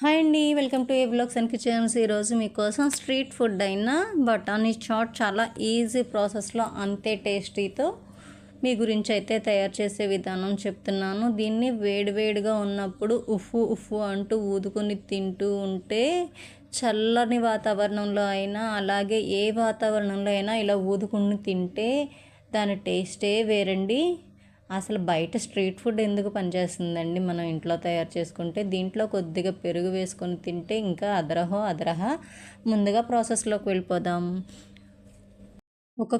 Hi అండి welcome to a blogs and kitchens. ఈరోజు మీకోసం స్ట్రీట్ ఫుడ్ అయిన బటానీ చాట్ చాలా ఈజీ ప్రాసెస్లో అంతే టేస్టీతో మీ గురించి అయితే తయారు చేసే విధానం చెప్తున్నాను. దీన్ని వేడివేడిగా ఉన్నప్పుడు ఉఫ్ఫు ఉఫ్ఫు అంటూ ఊదుకొని తింటూ ఉంటే చల్లని వాతావరణంలో అయినా అలాగే ఏ వాతావరణంలో అయినా ఇలా ఊదుకుని తింటే దాని టేస్టే వేరండి. అసలు బయట స్ట్రీట్ ఫుడ్ ఎందుకు పనిచేస్తుందండి మనం ఇంట్లో తయారు చేసుకుంటే? దీంట్లో కొద్దిగా పెరుగు వేసుకొని తింటే ఇంకా అదరహో అదరహ. ముందుగా ప్రాసెస్లోకి వెళ్ళిపోదాం. ఒక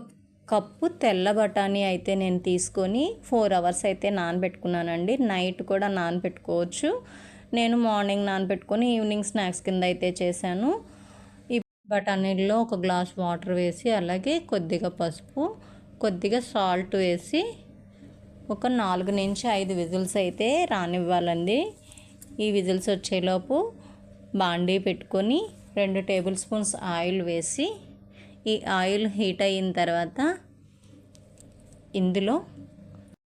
కప్పు తెల్ల బఠానీ అయితే నేను తీసుకొని ఫోర్ అవర్స్ అయితే నానబెట్టుకున్నానండి. నైట్ కూడా నానబెట్టుకోవచ్చు. నేను మార్నింగ్ నానబెట్టుకొని ఈవినింగ్ స్నాక్స్ కింద అయితే చేశాను. ఈ బఠానీల్లో ఒక గ్లాస్ వాటర్ వేసి అలాగే కొద్దిగా పసుపు కొద్దిగా సాల్ట్ వేసి ఒక నాలుగు నుంచి ఐదు విజిల్స్ అయితే రానివ్వాలండి. ఈ విజిల్స్ వచ్చేలోపు బాండీ పెట్టుకొని రెండు టేబుల్ స్పూన్స్ ఆయిల్ వేసి ఈ ఆయిల్ హీట్ అయిన తర్వాత ఇందులో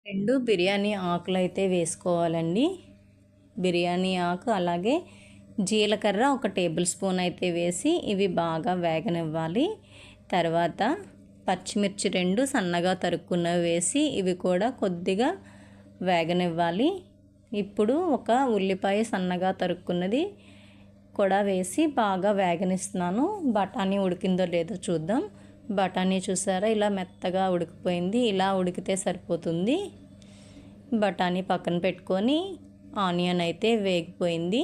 రెండు బిర్యానీ ఆకులు అయితే వేసుకోవాలండి. బిర్యానీ ఆకు అలాగే జీలకర్ర ఒక టేబుల్ స్పూన్ అయితే వేసి ఇవి బాగా వేగనివ్వాలి. తర్వాత పచ్చిమిర్చి రెండు సన్నగా తరుక్కున్నవి వేసి ఇవి కూడా కొద్దిగా వేగనివ్వాలి. ఇప్పుడు ఒక ఉల్లిపాయ సన్నగా తరుక్కున్నది కూడా వేసి బాగా వేగనిస్తున్నాను. బఠానీ ఉడికిందో లేదో చూద్దాం. బఠానీ చూసారా? ఇలా మెత్తగా ఉడికిపోయింది. ఇలా ఉడికితే సరిపోతుంది. బఠానీ పక్కన పెట్టుకొని ఆనియన్ అయితే వేగిపోయింది.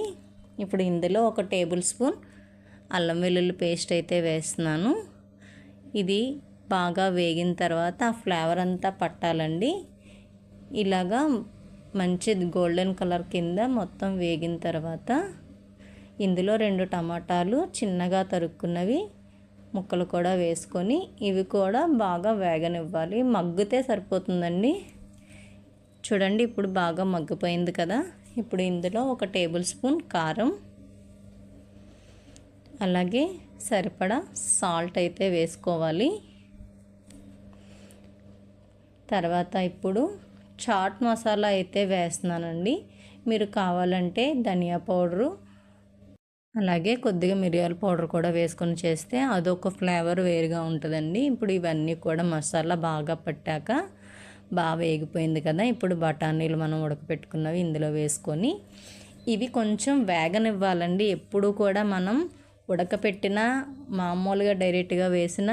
ఇప్పుడు ఇందులో ఒక టేబుల్ స్పూన్ అల్లం వెల్లుల్లి పేస్ట్ అయితే వేస్తున్నాను. ఇది బాగా వేగిన తర్వాత ఆ ఫ్లేవర్ అంతా పట్టాలండి. ఇలాగా మంచి గోల్డెన్ కలర్ కింద మొత్తం వేగిన తర్వాత ఇందులో రెండు టమాటాలు చిన్నగా తరుక్కున్నవి ముక్కలు కూడా వేసుకొని ఇవి కూడా బాగా వేగనివ్వాలి. మగ్గితే సరిపోతుందండి. చూడండి ఇప్పుడు బాగా మగ్గిపోయింది కదా. ఇప్పుడు ఇందులో ఒక టేబుల్ స్పూన్ కారం అలాగే సరిపడా సాల్ట్ అయితే వేసుకోవాలి. తర్వాత ఇప్పుడు చాట్ మసాలా అయితే వేస్తున్నానండి. మీరు కావాలంటే ధనియా పౌడరు అలాగే కొద్దిగా మిరియాల పౌడర్ కూడా వేసుకొని చేస్తే అదొక ఫ్లేవర్ వేరుగా ఉంటుందండి. ఇప్పుడు ఇవన్నీ కూడా మసాలా బాగా పట్టాక బాగా వేగిపోయింది కదా ఇప్పుడు బఠానీలు మనం ఉడకపెట్టుకున్నవి ఇందులో వేసుకొని. ఇవి కొంచెం వేగనివ్వాలండి. ఎప్పుడు కూడా మనం ఉడకపెట్టిన మామూలుగా డైరెక్ట్గా వేసిన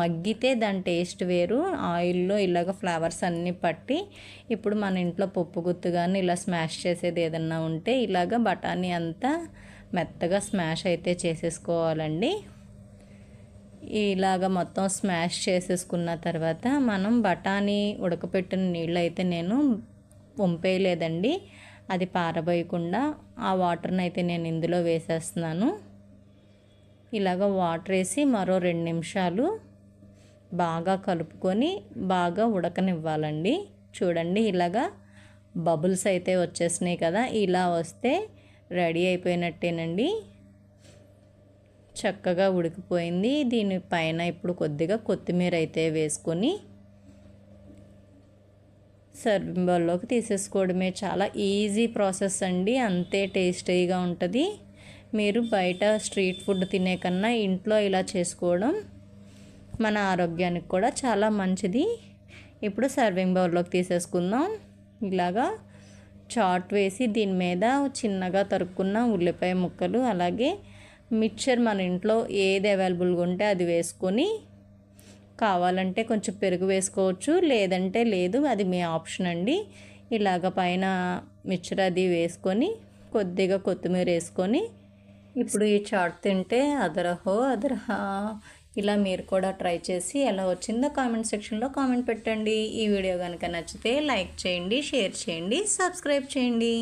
మగ్గితే దాని టేస్ట్ వేరు. ఆయిల్లో ఇలాగ ఫ్లవర్స్ అన్నీ పట్టి ఇప్పుడు మన ఇంట్లో పప్పు గుత్తు కానీ ఇలా స్మాష్ చేసేది ఏదన్నా ఉంటే ఇలాగ బఠానీ అంతా మెత్తగా స్మాష్ అయితే చేసేసుకోవాలండి. ఇలాగ మొత్తం స్మాష్ చేసేసుకున్న తర్వాత మనం బఠానీ ఉడకపెట్టిన నీళ్ళు అయితే నేను వంపేయలేదండి. అది పారబోయకుండా ఆ వాటర్ని అయితే నేను ఇందులో వేసేస్తున్నాను. ఇలాగ వాటర్ వేసి మరో రెండు నిమిషాలు బాగా కలుపుకొని బాగా ఉడకనివ్వాలండి. చూడండి ఇలాగా బబుల్స్ అయితే వచ్చేసినాయి కదా ఇలా వస్తే రెడీ అయిపోయినట్టేనండి. చక్కగా ఉడికిపోయింది. దీని పైన ఇప్పుడు కొద్దిగా కొత్తిమీర అయితే వేసుకొని సర్వింగ్ బౌల్లోకి తీసేసుకోవడమే. చాలా ఈజీ ప్రాసెస్ అండి. అంతే టేస్టీగా ఉంటుంది. మీరు బయట స్ట్రీట్ ఫుడ్ తినే కన్నా ఇంట్లో ఇలా చేసుకోవడం మన ఆరోగ్యానికి కూడా చాలా మంచిది. ఇప్పుడు సర్వింగ్ బౌల్లోకి తీసేసుకుందాం. ఇలాగా చాట్ వేసి దీని మీద చిన్నగా తరుక్కున్న ఉల్లిపాయ ముక్కలు అలాగే మిక్చర్ మన ఇంట్లో ఏది అవైలబుల్గా ఉంటే అది వేసుకొని కావాలంటే కొంచెం పెరుగు వేసుకోవచ్చు లేదంటే లేదు అది మీ ఆప్షన్ అండి. ఇలాగ పైన మిక్చర్ అది వేసుకొని కొద్దిగా కొత్తిమీర వేసుకొని ఇప్పుడు ఈ చాట్ తింటే అదరహో అదరహా. ఇలా మీరు కూడా ట్రై చేసి ఎలా వచ్చిందో కామెంట్ సెక్షన్లో కామెంట్ పెట్టండి. ఈ వీడియో కనుక నచ్చితే లైక్ చేయండి షేర్ చేయండి సబ్స్క్రైబ్ చేయండి.